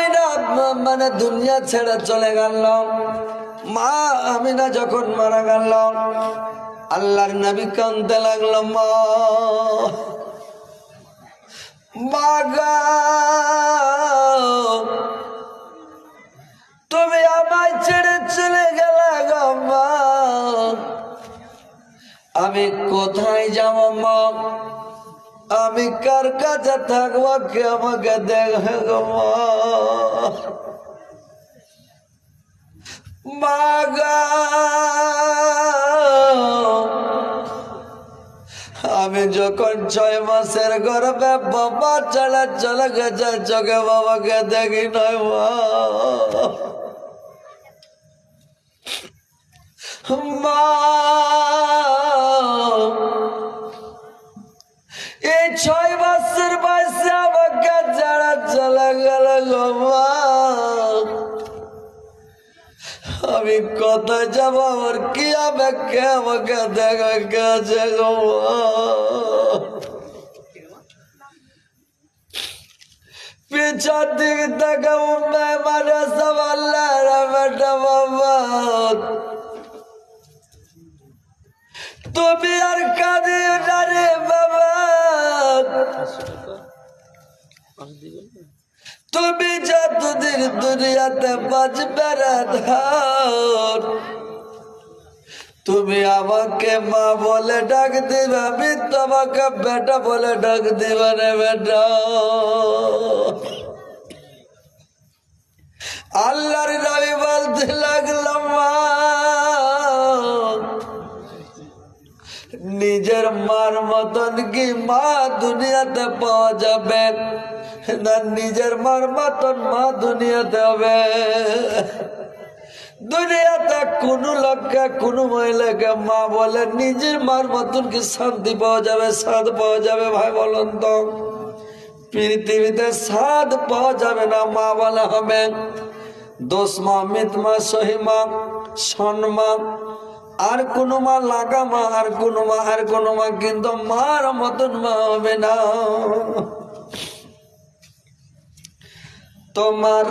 আমিনা মানে দুনিয়া ছেড়ে চলে গেল। মা আমিনা যখন মারা গেল, আল্লাহর নবী কানতে লাগল, মা। তুমি আমায় ছেড়ে চলে গেলে আমি কোথায় যাব, মা? আমি কার কাছে থাকব, কে আমাকে দেখে আমি যখন ছয় মাসের গর্বে বাবা চলে চলে গেছে, চোখে বাবাকে দেখি নয় মা আমি কোথায় যাব, আমার কি হবে কে আমাকে দেখা গেছে? পিছন দিক থেকে উঠবে মানে তুমি আর কাঁদি না রে বাবা। তুমি যতদিন দুনিয়াতে বাঁচবে ধর। তুমি আমাকে মা বলে ডাক দিবে আমি তোমাকে বেটা বলে ডাক দিবে রে বেটা। আল্লাহর নামে বলতে লাগলাম মা নিজের মার মতন কি মা দুনিয়াতে পাওয়া যাবে? না নিজের মার মতন মা দুনিয়াতে হবে? দুনিয়াতে কোন লোককে, কোন মহিলাকে মা বলে নিজের মার মতন কি শান্তি পাওয়া যাবে, স্বাদ পাওয়া যাবে? ভাই, বলুন তো। পৃথিবীতে স্বাদ পাওয়া যাবে না, মা বলা হবে। দোষ মা মিত মা সহিমা সন্মা আর কোনো মা লাগা মা, আর কোনো মা, আর কোনো মা, কিন্তু মার মতন মা হবে না। তোমার